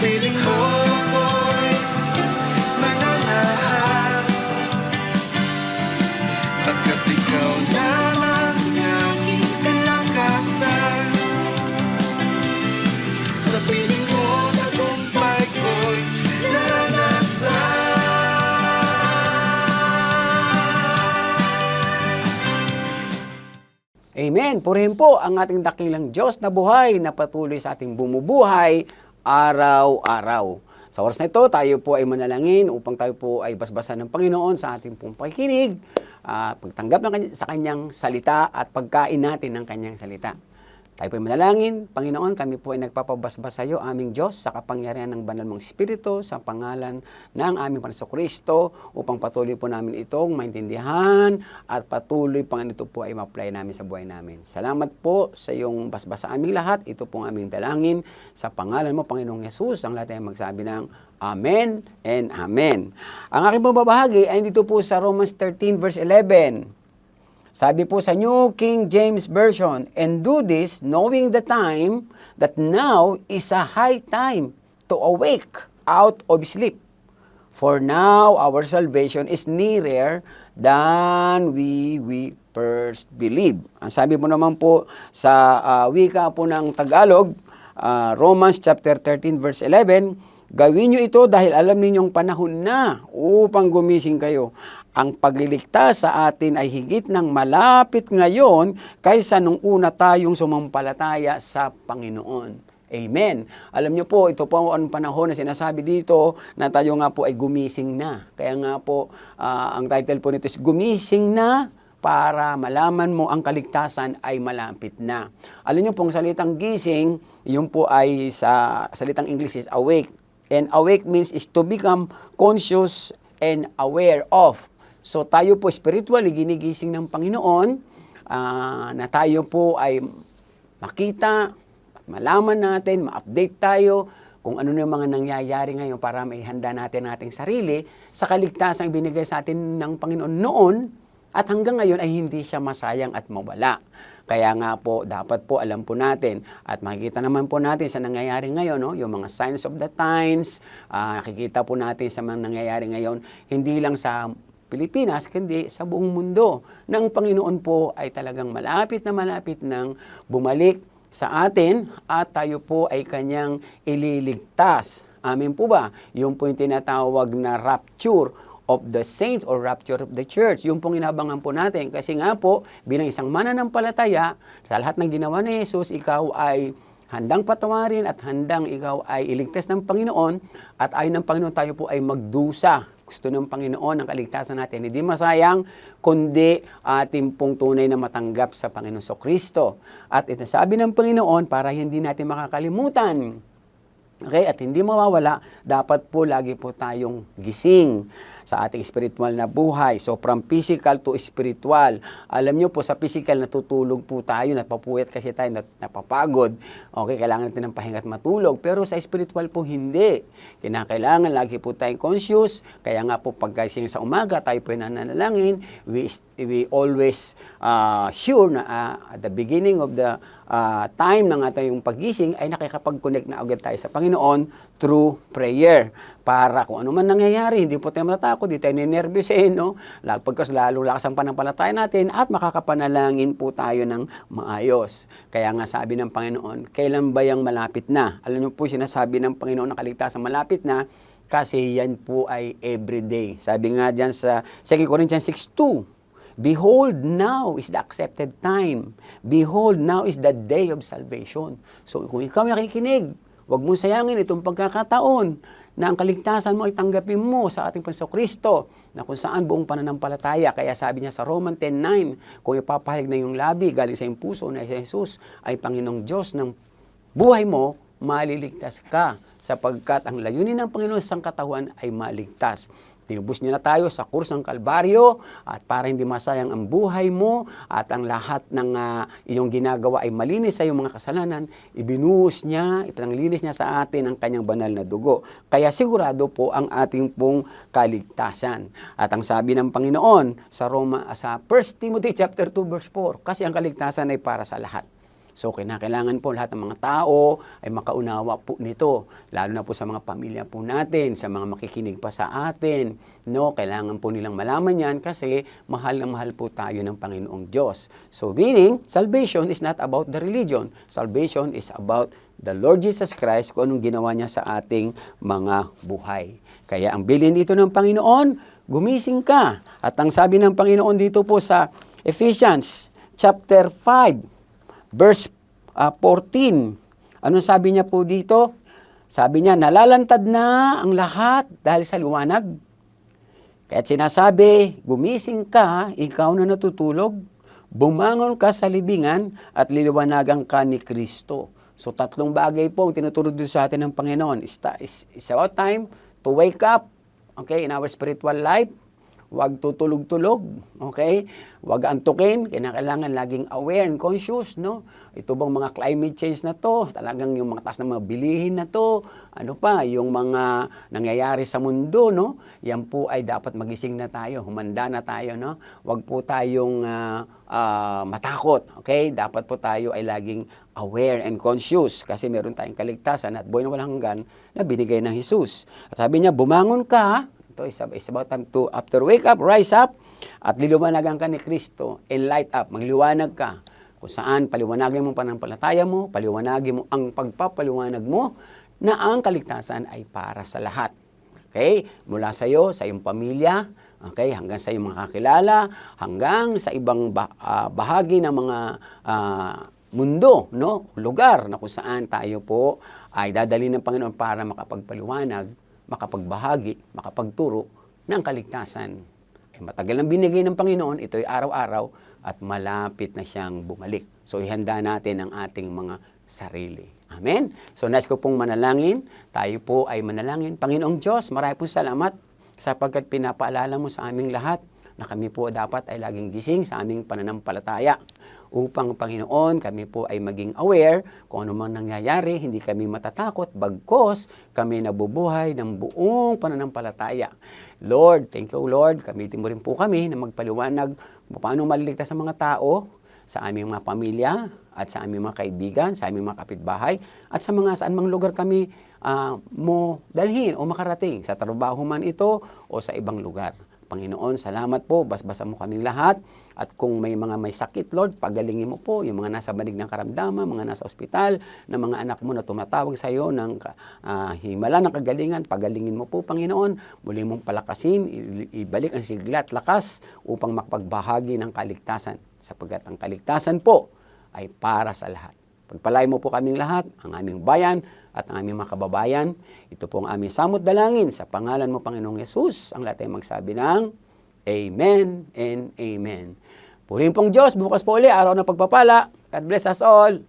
piling mo ako'y mananahan Pagkat ikaw lamang ang kalakasan. Sa piling mo tagumpay ko'y naranasan. Amen. Purihin po ang ating dakilang Diyos na buhay na patuloy sa ating bumubuhay araw-araw. Sa oras na ito, tayo po ay manalangin upang tayo po ay basbasan ng Panginoon sa ating pong pakikinig, ah, pagtanggap ng kanya, sa kanyang salita at pagkain natin ng kanyang salita. Tayo po ay manalangin. Panginoon, kami po ay nagpapabasbas sa iyo, aming Diyos, sa kapangyarihan ng banal mong Espiritu, sa pangalan ng aming Panginoon Kristo, upang patuloy po namin itong maintindihan at patuloy pang ito po ay ma-apply namin sa buhay namin. Salamat po sa iyong basbas sa aming lahat. Ito pong aming dalangin sa pangalan mo, Panginoong Yesus. Ang lahat ay magsabi ng Amen and Amen. Ang aking babahagi ay dito po sa Romans 13 verse 11. Sabi po sa New King James Version, And do this knowing the time that now is a high time to awake out of sleep. For now our salvation is nearer than we we first believe. Ang sabi mo naman po sa ah, wika po ng Tagalog, ah, Romans chapter 13 verse 11, Gawin nyo ito dahil alam ninyong panahon na upang gumising kayo. Ang pagliligtas sa atin ay higit ng malapit ngayon kaysa nung una tayong sumampalataya sa Panginoon. Amen. Alam niyo po, ito po ang panahon na sinasabi dito na tayo nga po ay gumising na. Kaya nga po, ah, ang title po nito is Gumising na para malaman mo ang kaligtasan ay malapit na. Alam niyo pong salitang gising, yun po ay sa salitang English is awake. And awake means is to become conscious and aware of. So tayo po spiritually ginigising ng Panginoon ah, na tayo po ay makita, malaman natin, ma-update tayo kung ano na yung mga nangyayari ngayon para may handa natin ating sarili sa kaligtasan binigay sa atin ng Panginoon noon at hanggang ngayon ay hindi siya masayang at mawala. Kaya nga po, dapat po alam po natin at makikita naman po natin sa nangyayari ngayon, no? yung mga signs of the times, ah, nakikita po natin sa mga nangyayari ngayon, hindi lang sa Pilipinas, kundi sa buong mundo, na ang Panginoon po ay talagang malapit na malapit nang bumalik sa atin at tayo po ay kanyang ililigtas. Amin po ba? Yung po yung tinatawag na rapture of the saints or rapture of the church. Yung pong inabangan po natin. Kasi nga po, bilang isang mananampalataya, sa lahat ng ginawa ni Jesus, ikaw ay handang patawarin at handang ikaw ay iligtas ng Panginoon at ayon ng Panginoon tayo po ay magdusa. Gusto ng Panginoon ang kaligtasan natin. Hindi masayang, kundi ating pong tunay na matanggap sa Panginoon so Kristo. At ito sabi ng Panginoon para hindi natin makakalimutan Okay, at hindi mawawala, dapat po lagi po tayong gising sa ating spiritual na buhay. So from physical to spiritual. Alam niyo po sa physical natutulog po tayo, napapuyat kasi tayo, napapagod. Okay, kailangan natin ng pahinga at matulog. Pero sa spiritual po hindi. Kinakailangan lagi po tayong conscious. Kaya nga po pagkasing sa umaga, tayo po nananalangin. We, we always uh, sure na uh, at the beginning of the uh, time ng ating pagising ay nakikipag-connect na agad tayo sa Panginoon through prayer. Para kung ano man nangyayari, hindi po tayo matatakot, hindi tayo ninervyusin, no? Pagkas lalo lakas ang panampalataya natin at makakapanalangin po tayo ng maayos. Kaya nga sabi ng Panginoon, kailan ba yung malapit na? Alam niyo po, sinasabi ng Panginoon na kaligtasan malapit na kasi yan po ay everyday. Sabi nga dyan sa 2 Corinthians 6.2, Behold, now is the accepted time. Behold, now is the day of salvation. So kung ikaw nakikinig, huwag mong sayangin itong pagkakataon na ang kaligtasan mo ay tanggapin mo sa ating Panginoon Kristo na kung saan buong pananampalataya. Kaya sabi niya sa Roman 10.9, kung ipapahayag na yung labi galing sa iyong puso na si Jesus ay Panginoong Diyos ng buhay mo, maliligtas ka sapagkat ang layunin ng Panginoon sa sangkatauhan ay maligtas. Tinubos niya na tayo sa kurs ng Kalbaryo at para hindi masayang ang buhay mo at ang lahat ng ah, iyong ginagawa ay malinis sa iyong mga kasalanan, ibinuhos niya, ipananglinis niya sa atin ang kanyang banal na dugo. Kaya sigurado po ang ating pong kaligtasan. At ang sabi ng Panginoon sa Roma sa 1 Timothy chapter 2 verse 4, kasi ang kaligtasan ay para sa lahat. So, kinakailangan po lahat ng mga tao ay makaunawa po nito. Lalo na po sa mga pamilya po natin, sa mga makikinig pa sa atin. No, kailangan po nilang malaman yan kasi mahal na mahal po tayo ng Panginoong Diyos. So, meaning, salvation is not about the religion. Salvation is about the Lord Jesus Christ kung anong ginawa niya sa ating mga buhay. Kaya ang bilin dito ng Panginoon, gumising ka. At ang sabi ng Panginoon dito po sa Ephesians chapter 5, verse ah, 14. Anong sabi niya po dito? Sabi niya, nalalantad na ang lahat dahil sa liwanag. Kaya't sinasabi, gumising ka, ikaw na natutulog, bumangon ka sa libingan at liliwanagan ka ni Kristo. So tatlong bagay po ang tinuturo dito sa atin ng Panginoon. It's, it's about time to wake up, okay, in our spiritual life. Huwag tutulog-tulog, okay? Huwag antukin, kailangan laging aware and conscious, no? Ito bang mga climate change na to, talagang yung mga taas ng mga bilihin na to, ano pa, yung mga nangyayari sa mundo, no? Yan po ay dapat magising na tayo, humanda na tayo, no? Huwag po tayong ah, ah, matakot, okay? Dapat po tayo ay laging aware and conscious kasi meron tayong kaligtasan at buhay na walang hanggan na binigay ng Jesus. At sabi niya, bumangon ka, ito is, is about time to, after wake up, rise up, at liliwanagan ka ni Kristo, and light up, magliwanag ka. Kung saan, paliwanagin mo panampalataya mo, paliwanagin mo ang pagpapaliwanag mo, na ang kaligtasan ay para sa lahat. Okay? Mula sa iyo, sa iyong pamilya, okay, hanggang sa iyong mga kakilala, hanggang sa ibang ba- ah, bahagi ng mga ah, mundo, no? Lugar na kung saan tayo po ay dadali ng Panginoon para makapagpaliwanag, makapagbahagi, makapagturo ng kaligtasan. Ay matagal nang binigay ng Panginoon, ito ay araw-araw at malapit na siyang bumalik. So ihanda natin ang ating mga sarili. Amen? So nais ko pong manalangin, tayo po ay manalangin. Panginoong Diyos, marami pong salamat sapagkat pinapaalala mo sa aming lahat na kami po dapat ay laging gising sa aming pananampalataya upang Panginoon kami po ay maging aware kung ano man nangyayari, hindi kami matatakot, bagkos kami nabubuhay ng buong pananampalataya. Lord, thank you Lord, gamitin mo rin po kami na magpaliwanag paano maliligtas sa mga tao, sa aming mga pamilya, at sa aming mga kaibigan, sa aming mga kapitbahay, at sa mga saan mang lugar kami ah, mo dalhin o makarating, sa trabaho man ito o sa ibang lugar. Panginoon, salamat po, basbasa mo kaming lahat. At kung may mga may sakit, Lord, pagalingin mo po yung mga nasa banig ng karamdaman, mga nasa ospital, na mga anak mo na tumatawag sa iyo ng ah, himala ng kagalingan, pagalingin mo po, Panginoon. Muli mong palakasin, ibalik ang sigla at lakas upang makapagbahagi ng kaligtasan. Sapagkat ang kaligtasan po ay para sa lahat. Pagpalay mo po kaming lahat, ang aming bayan at ang aming mga kababayan. Ito po ang aming samot dalangin sa pangalan mo, Panginoong Yesus. Ang lahat ay magsabi ng Amen and Amen. Purihin pong Diyos, bukas po uli, araw ng pagpapala. God bless us all.